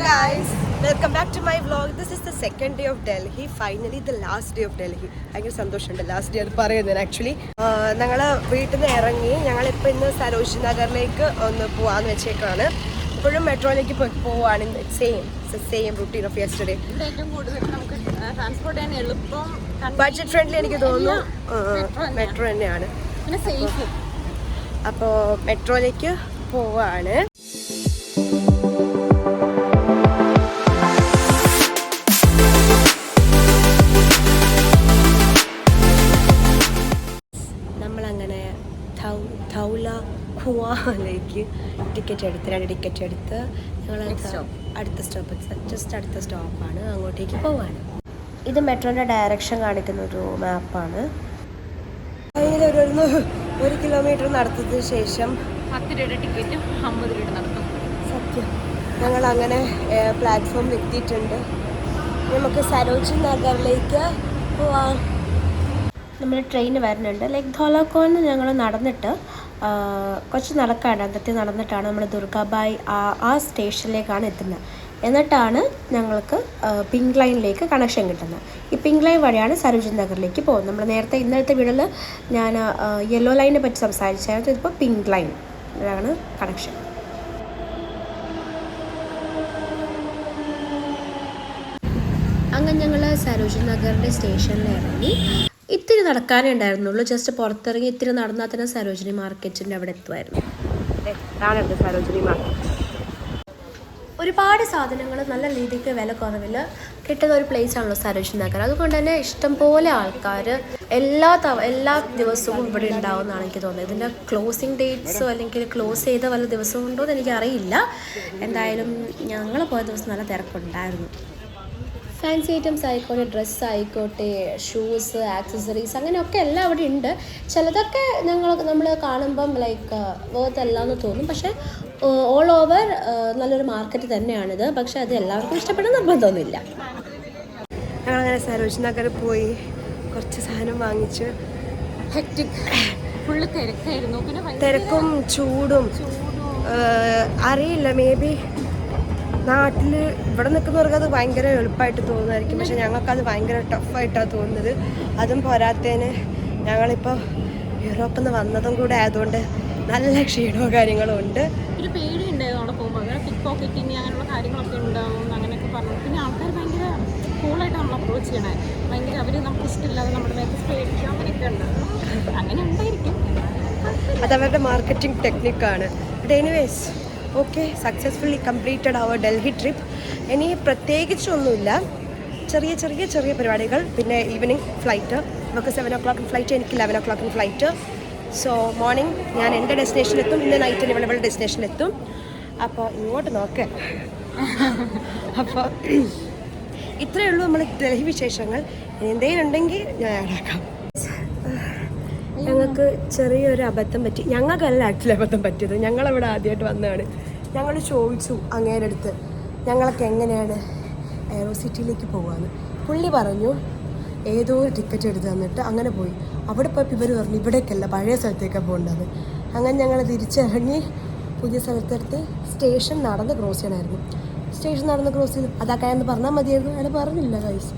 Guys welcome back to my vlog this is the second day of Delhi finally the last day of Delhi ഭയങ്കര സന്തോഷമുണ്ട്. Last day അത് പറയുന്നതിന് actually ഞങ്ങൾ വീട്ടിൽ നിന്ന് ഇറങ്ങി ഞങ്ങളിപ്പോൾ ഇന്ന് സരോജി നഗറിലേക്ക് ഒന്ന് പോവാന്ന് വെച്ചേക്കാണ് ഇപ്പോഴും മെട്രോയിലേക്ക് പോവാണ്. Same same routine of yesterday budget friendly എനിക്ക് തോന്നുന്നു. മെട്രോ തന്നെയാണ്. അപ്പോൾ മെട്രോയിലേക്ക് പോവാണ്. ധൗല ഖുവാലേക്ക് ടിക്കറ്റ് എടുത്ത് രണ്ട് ടിക്കറ്റ് എടുത്ത് ഞങ്ങൾ. അടുത്ത സ്റ്റോപ്പ് ജസ്റ്റ് അടുത്ത സ്റ്റോപ്പാണ് അങ്ങോട്ടേക്ക് പോവാണ് ഇത് മെട്രോന്റെ ഡയറക്ഷൻ കാണിക്കുന്ന ഒരു മാപ്പാണ് അതിൽ ഒരു ഒരു- കിലോമീറ്റർ നടത്തിയതിന് ശേഷം പത്ത് രൂപയുടെ ടിക്കറ്റും അമ്പത് രൂപ നടത്തും. സത്യം. ഞങ്ങൾ അങ്ങനെ പ്ലാറ്റ്ഫോം എത്തിയിട്ടുണ്ട്. നമുക്ക് സരോജ് നഗറിലേക്ക് പോവാം. നമ്മൾ ട്രെയിൻ വരുന്നുണ്ട്. ലൈക്ക് ധോലാക്കോന്ന് ഞങ്ങൾ നടന്നിട്ട് കുറച്ച് നടക്കാണ്. അന്നത്തെ നടന്നിട്ടാണ് നമ്മൾ ദുർഗാബായ് ആ ആ സ്റ്റേഷനിലേക്കാണ് എത്തുന്നത് എന്നിട്ടാണ് ഞങ്ങൾക്ക് പിങ്ക് ലൈനിലേക്ക് കണക്ഷൻ കിട്ടുന്നത് ഈ പിങ്ക് ലൈൻ വഴിയാണ് സരോജ് നഗറിലേക്ക് പോകുന്നത് നമ്മൾ നേരത്തെ ഇന്നലത്തെ വീഡിയോയിൽ ഞാൻ യെല്ലോ ലൈനെ പറ്റി സംസാരിച്ചായിരുന്നു. ഇതിപ്പോൾ പിങ്ക് ലൈൻ ആണ് കണക്ഷൻ. അങ്ങനെ ഞങ്ങൾ സരോജ് നഗറിന്റെ സ്റ്റേഷനിൽ ഇറങ്ങി ഇത്തിരി നടക്കാനേ ഉണ്ടായിരുന്നുള്ളൂ. ജസ്റ്റ് പുറത്തിറങ്ങി ഇത്തിരി നടന്നാൽ തന്നെ സരോജിനി മാർക്കറ്റിന്റെ അവിടെ എത്തുമായിരുന്നു. സരോജിനി മാർക്കറ്റ്. ഒരുപാട് സാധനങ്ങൾ നല്ല രീതിക്ക് വില കുറവിൽ കിട്ടുന്ന ഒരു പ്ലേസ് ആണല്ലോ സരോജിനി നഗർ. അതുകൊണ്ട് തന്നെ ഇഷ്ടംപോലെ ആൾക്കാർ എല്ലാ തവ എല്ലാ ദിവസവും ഇവിടെ ഉണ്ടാവുമെന്നാണ് എനിക്ക് തോന്നുന്നത്. ഇതിന്റെ ക്ലോസിങ് ഡേറ്റ്സോ അല്ലെങ്കിൽ ക്ലോസ് ചെയ്ത വല്ല ദിവസമുണ്ടോ എന്ന് എനിക്കറിയില്ല. എന്തായാലും ഞങ്ങൾ പോയ ദിവസം നല്ല തിരക്കുണ്ടായിരുന്നു. ഫാൻസി ഐറ്റംസ് ആയിക്കോട്ടെ ഡ്രസ്സ് ആയിക്കോട്ടെ ഷൂസ് ആക്സസറീസ് അങ്ങനെയൊക്കെ എല്ലാം അവിടെ ഉണ്ട്. ചിലതൊക്കെ ഞങ്ങൾ നമ്മൾ കാണുമ്പം ലൈക്ക് വേർത്ത് അല്ല എന്ന് തോന്നും. പക്ഷേ ഓൾ ഓവർ നല്ലൊരു മാർക്കറ്റ് തന്നെയാണിത്. പക്ഷേ അത് എല്ലാവർക്കും ഇഷ്ടപ്പെടുന്ന നിർബന്ധമൊന്നുമില്ല. ഞങ്ങളങ്ങനെ സരോജ് നഗർ പോയി കുറച്ച് സാധനം വാങ്ങിച്ച് ഹെക്ടിക് ഫുള്ള് തിരക്കായിരുന്നു. പിന്നെ തിരക്കും ചൂടും. അറിയില്ല. മേ ബി നാട്ടിൽ ഇവിടെ നിൽക്കുന്നവർക്ക് അത് ഭയങ്കര എളുപ്പമായിട്ട് തോന്നുമായിരിക്കും പക്ഷെ ഞങ്ങൾക്കത് ഭയങ്കര ടഫായിട്ടാണ് തോന്നുന്നത്. അതും പോരാത്തതിന് ഞങ്ങളിപ്പോൾ യൂറോപ്പിൽ നിന്ന് വന്നതും കൂടെ ആയതുകൊണ്ട് നല്ല ക്ഷീണവും കാര്യങ്ങളും ഉണ്ട്. ഒരു പേടിയുണ്ടായിരുന്നു അവിടെ പോകുമ്പോൾ അങ്ങനെ പിക്ക് പോക്കറ്റിങ് അങ്ങനെയുള്ള കാര്യങ്ങളൊക്കെ ഉണ്ടാവും അങ്ങനെയൊക്കെ പറഞ്ഞു. പിന്നെ ആൾക്കാർ ഭയങ്കര കൂളായിട്ട് നമ്മൾ അപ്രോച്ച് ചെയ്യണേ. ഭയങ്കര അവർ നമുക്ക് ഇഷ്ടമില്ലാതെ നമ്മുടെ മേത്ത് പേടിക്കുക അങ്ങനെയൊക്കെ ഉണ്ടാവും അങ്ങനെ ഉണ്ടായിരിക്കും. അതവരുടെ marketing ടെക്നിക്കാണ് but anyways okay successfully completed our Delhi trip ഇനി പ്രത്യേകിച്ചൊന്നുമില്ല. ചെറിയ ചെറിയ ചെറിയ പരിപാടികൾ. പിന്നെ ഈവനിങ് ഫ്ലൈറ്റ് നമുക്ക് സെവൻ ഒ ക്ലോക്കിന് ഫ്ലൈറ്റ് എനിക്ക് ലെവൻ ഒ ക്ലോക്കിന് ഫ്ലൈറ്റ് സോ മോർണിംഗ് ഞാൻ എന്റെ ഡെസ്റ്റിനേഷനിലെത്തും ഇന്ന് നൈറ്റ് ഇനി ഇവിടെ ഡെസ്റ്റിനേഷനിലെത്തും അപ്പോൾ ഇങ്ങോട്ട് നോക്ക്. അപ്പോൾ ഇത്രയേ ഉള്ളൂ നമ്മൾ ഡൽഹി വിശേഷങ്ങൾ. എന്തെങ്കിലും ഉണ്ടെങ്കിൽ ഞാൻ ആഡാക്കാം ഞങ്ങൾക്ക് ചെറിയൊരു അബദ്ധം പറ്റി. ഞങ്ങൾക്കല്ല ആക്ച്വലി അബദ്ധം പറ്റിയത്. ഞങ്ങളിവിടെ ആദ്യമായിട്ട് വന്നതാണ്. ഞങ്ങൾ ചോദിച്ചു അങ്ങേരെ അടുത്ത് ഞങ്ങളൊക്കെ എങ്ങനെയാണ് എയറോ സിറ്റിയിലേക്ക് പോകാമെന്ന് പുള്ളി പറഞ്ഞു ഏതോ ഒരു ടിക്കറ്റ് എടുത്ത് തന്നിട്ട് അങ്ങനെ പോയി. അവിടെ പോയപ്പോൾ ഇവർ പറഞ്ഞു ഇവിടേക്കല്ല പഴയ സ്ഥലത്തേക്കാണ് പോകേണ്ടത്. അങ്ങനെ ഞങ്ങൾ തിരിച്ചിറങ്ങി പുതിയ സ്ഥലത്തെടുത്ത് സ്റ്റേഷൻ നടന്ന് ക്രോസ് ചെയ്യണമായിരുന്നു സ്റ്റേഷൻ നടന്ന് ക്രോസ് ചെയ്ത് അതാക്കായെന്ന് പറഞ്ഞാൽ മതിയായിരുന്നു. അയാൾ പറഞ്ഞില്ല ഗൈസ്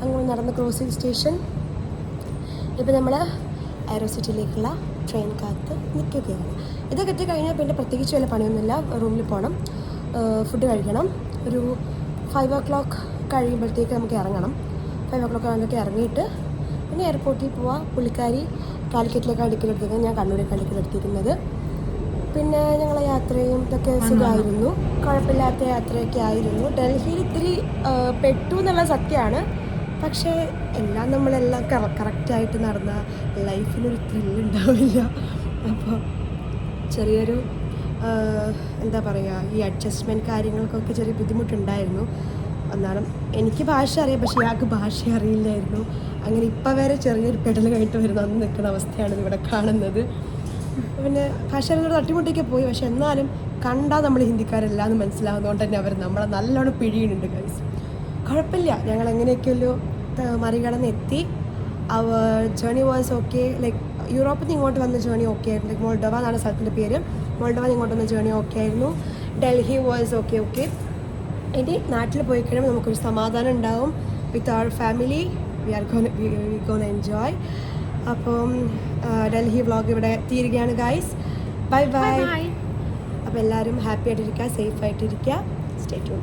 അങ്ങനെ നടന്ന് ക്രോസ് ചെയ്ത് സ്റ്റേഷൻ ഇപ്പം നമ്മൾ സിറ്റിയിലേക്കുള്ള ട്രെയിൻ കാത്ത് നിൽക്കുകയാണ്. ഇതൊക്കെ കിട്ടി കഴിഞ്ഞാൽ പിന്നെ പ്രത്യേകിച്ച് വല്ല പണിയൊന്നുമില്ല. റൂമിൽ പോകണം. ഫുഡ് കഴിക്കണം. ഒരു ഫൈവ് ഓ ക്ലോക്ക് കഴിയുമ്പോഴത്തേക്ക് നമുക്ക് ഇറങ്ങണം. ഫൈവ് ഓ ക്ലോക്ക് ആകുമ്പോഴേക്ക് ഇറങ്ങിയിട്ട് പിന്നെ എയർപോർട്ടിൽ പോവാം. പുള്ളിക്കാരി കാലിക്കറ്റിലേക്കാണ് ടിക്കറ്റ് ഞാൻ കണ്ണൂരേക്കാണ് ടിക്കറ്റ് പിന്നെ ഞങ്ങളെ യാത്രയും ഇതൊക്കെ സുഖമായിരുന്നു. കുഴപ്പമില്ലാത്ത യാത്രയൊക്കെ ആയിരുന്നു. ഡൽഹിയിൽ ഇത്തിരി പെട്ടു എന്നുള്ള സത്യമാണ്. പക്ഷേ എല്ലാം നമ്മളെല്ലാം കറക്റ്റായിട്ട് നടന്ന ലൈഫിനൊരു ത്രില്ലുണ്ടാവില്ല അപ്പോൾ ചെറിയൊരു എന്താ പറയുക ഈ അഡ്ജസ്റ്റ്മെന്റ് കാര്യങ്ങൾക്കൊക്കെ ചെറിയ ബുദ്ധിമുട്ടുണ്ടായിരുന്നു. എന്നാലും എനിക്ക് ഭാഷ അറിയാം പക്ഷേ ഇയാൾക്ക് ഭാഷ അറിയില്ലായിരുന്നു. അങ്ങനെ ഇപ്പം വരെ ചെറിയൊരു പെടൽ കഴിഞ്ഞിട്ട് വരുന്ന അന്ന് നിൽക്കുന്ന അവസ്ഥയാണ് ഇവിടെ കാണുന്നത്. പിന്നെ ഭാഷ അറിയുന്നവർ തട്ടിമുട്ടിയൊക്കെ പോയി. പക്ഷെ എന്നാലും കണ്ടാൽ നമ്മൾ ഹിന്ദിക്കാരല്ല എന്ന് മനസ്സിലാവുന്നതുകൊണ്ട് തന്നെ അവർ നമ്മളെ നല്ലോണം പിഴിയുന്നുണ്ട് ഗൈസ് കുഴപ്പമില്ല. ഞങ്ങൾ എങ്ങനെയൊക്കെയല്ലോ മറികടന്ന് എത്തി our journey was okay like യൂറോപ്പിൽ നിന്ന് ഇങ്ങോട്ട് വന്ന ജേണി ഓക്കെ ആയിരുന്നു. ലൈക്ക് മോൾഡോവ എന്നാണ് സ്ഥലത്തിന്റെ പേര്. മോൾഡോവ ഇങ്ങോട്ട് വന്ന ജേണി ഓക്കെ ആയിരുന്നു. ഡൽഹി വാസ് ഓക്കെ ഓക്കെ ഇനി നാട്ടിൽ പോയി കഴിയുമ്പോൾ നമുക്കൊരു സമാധാനം ഉണ്ടാവും. With our family we are gone we gone enjoy അപ്പം ഡൽഹി വ്ളോഗ് ഇവിടെ തീരുകയാണ് ഗൈസ് ബൈ ബൈ ബൈ അപ്പോൾ എല്ലാവരും ഹാപ്പി ആയിട്ടിരിക്കുക സേഫ് ആയിട്ടിരിക്കുക. Stay tune